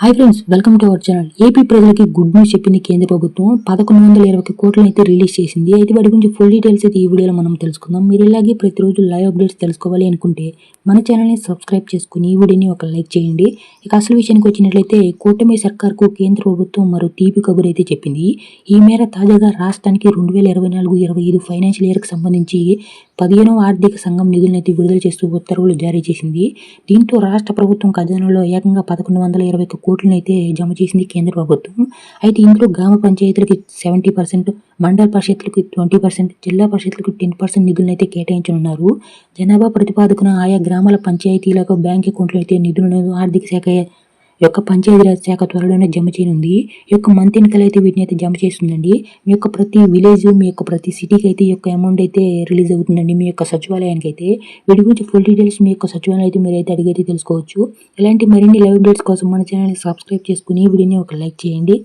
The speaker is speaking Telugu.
Hi friends welcome to our channel AP ప్రజలకి గుడ్ న్యూస్ చెప్పింది కేంద్ర ప్రభుత్వం. పదకొండు వందల ఇరవై కోట్లను అయితే రిలీజ్ చేసింది. అయితే వాటి గురించి ఫుల్ డీటెయిల్స్ అయితే ఈ వీడియోలో మనం తెలుసుకుందాం. మీరు ఇలాగే ప్రతిరోజు లైవ్ అప్డేట్స్ తెలుసుకోవాలి అనుకుంటే మన ఛానల్ని సబ్స్క్రైబ్ చేసుకుని ఈ వీడియోని ఒక లైక్ చేయండి. ఇక అసలు విషయానికి వచ్చినట్లయితే కూటమి సర్కార్కు కేంద్ర ప్రభుత్వం మరో తీపి కబురు అయితే చెప్పింది. ఈ మేర తాజాగా రాష్ట్రానికి రెండు వేల ఇరవై నాలుగు ఇరవై ఐదు ఫైనాన్షియల్ ఇయర్కి సంబంధించి పదిహేనవ ఆర్థిక సంఘం నిధులను అయితే విడుదల చేస్తూ ఉత్తర్వులు జారీ చేసింది. దీంతో రాష్ట్ర ప్రభుత్వం ఖజానాలో ఏకంగా పదకొండు వందల ఇరవై కోట్లను అయితే జమ చేసింది కేంద్ర ప్రభుత్వం. అయితే ఇందులో గ్రామ పంచాయతీలకి సెవెంటీ పర్సెంట్ మండల పరిషత్లకు ట్వంటీ పర్సెంట్ జిల్లా పరిషత్లకు టెన్ పర్సెంట్ నిధులను అయితే కేటాయించనున్నారు. జనాభా ప్రతిపాదకున ఆయా గ్రామాల పంచాయతీలకు బ్యాంక్ అకౌంట్లో అయితే నిధులను ఆర్థిక శాఖ యొక్క పంచాయతీరాజ్ శాఖ త్వరలోనే జమ చేయనుంది. ఈ యొక్క మంత్ ఎన్నికలు అయితే వీటిని అయితే జమ చేస్తుందండి. మీ యొక్క ప్రతి విలేజ్ మీ యొక్క ప్రతి సిటీకి అయితే ఈ యొక్క అమౌంట్ అయితే రిలీజ్ అవుతుందండి మీ యొక్క సచివాలయానికి అయితే. వీటి గురించి ఫుల్ డీటెయిల్స్ మీ యొక్క సచివాలయం అయితే మీరు అయితే అడిగైతే తెలుసుకోవచ్చు. ఇలాంటి మరిన్ని లైవ్ అప్డేట్స్ కోసం మన ఛానల్ని సబ్స్క్రైబ్ చేసుకుని వీడియోని ఒక లైక్ చేయండి.